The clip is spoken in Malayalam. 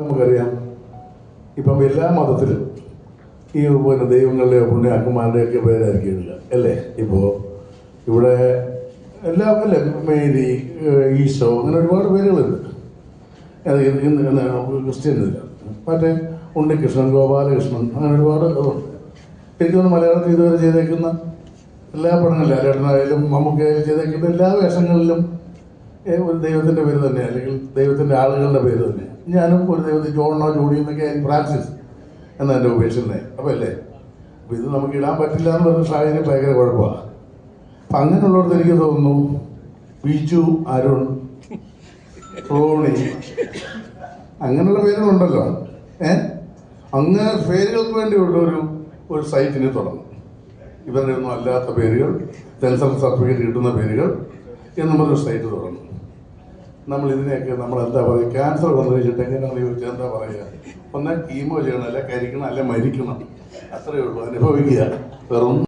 നമുക്കറിയാം. ഇപ്പം എല്ലാ മതത്തിലും ഈ പിന്നെ ദൈവങ്ങളുടെയോ പുണ്യാക്കന്മാരുടെയൊക്കെ പേരായിരിക്കും എഴുതുക അല്ലേ? ഇപ്പോൾ ഇവിടെ എല്ലാ അല്ലേ? മേരി ഈശോ അങ്ങനെ ഒരുപാട് പേരുകളുണ്ട്. ക്രിസ്ത്യനില്ല. മറ്റേ ഉണ്ണികൃഷ്ണൻ ഗോപാലകൃഷ്ണൻ അങ്ങനെ ഒരുപാട് ഉണ്ട്. മലയാളത്തിൽ ഇതുവരെ ചെയ്തേക്കുന്ന എല്ലാ പടങ്ങളിലും അരേട്ടനായാലും മമ്മൂക്കയായാലും ചെയ്തേക്കുന്ന എല്ലാ വേഷങ്ങളിലും ഒരു ദൈവത്തിന്റെ പേര് തന്നെ അല്ലെങ്കിൽ ദൈവത്തിന്റെ ആളുകളുടെ പേര് തന്നെ ഞാനും ഒരു ദൈവത്തിൽ ജോണോ ജോഡി എന്നൊക്കെ ഫ്രാൻസിസ് എന്നാണ് എന്റെ ഉപേക്ഷിക്കുന്നത് അപ്പോൾ അല്ലേ അപ്പോൾ ഇത് നമുക്ക് ഇടാൻ പറ്റില്ല എന്ന് പറഞ്ഞ സാഹചര്യം ഭയങ്കര കുഴപ്പമാണ് അപ്പം അങ്ങനെയുള്ളവർക്ക് എനിക്ക് തോന്നുന്നു ബിജു അരുൺ റോണി അങ്ങനെയുള്ള പേരുകളുണ്ടല്ലോ. ഏ? അങ്ങനെ പേരുകൾക്ക് വേണ്ടിയുള്ള ഒരു ഒരു സൈറ്റിനെ തുടങ്ങും. ഇവരുടെ ഒന്നും അല്ലാത്ത പേരുകൾ സെൻസർ സർട്ടിഫിക്കറ്റ് കിട്ടുന്ന പേരുകൾ എന്നുള്ളൊരു സൈറ്റ് തുടങ്ങും. നമ്മൾ ഇതിനെയൊക്കെ നമ്മൾ എന്താ പറയുക? ക്യാൻസർ വന്നു എങ്ങനെ നമ്മൾ ചോദിച്ചാൽ എന്താ പറയുക? ഒന്ന് കീമോ ചെയ്യണം അല്ലെ കരിക്കണം അല്ല മരിക്കണം. അത്രയേ ഉള്ളൂ അനുഭവിക്കുക. വെറും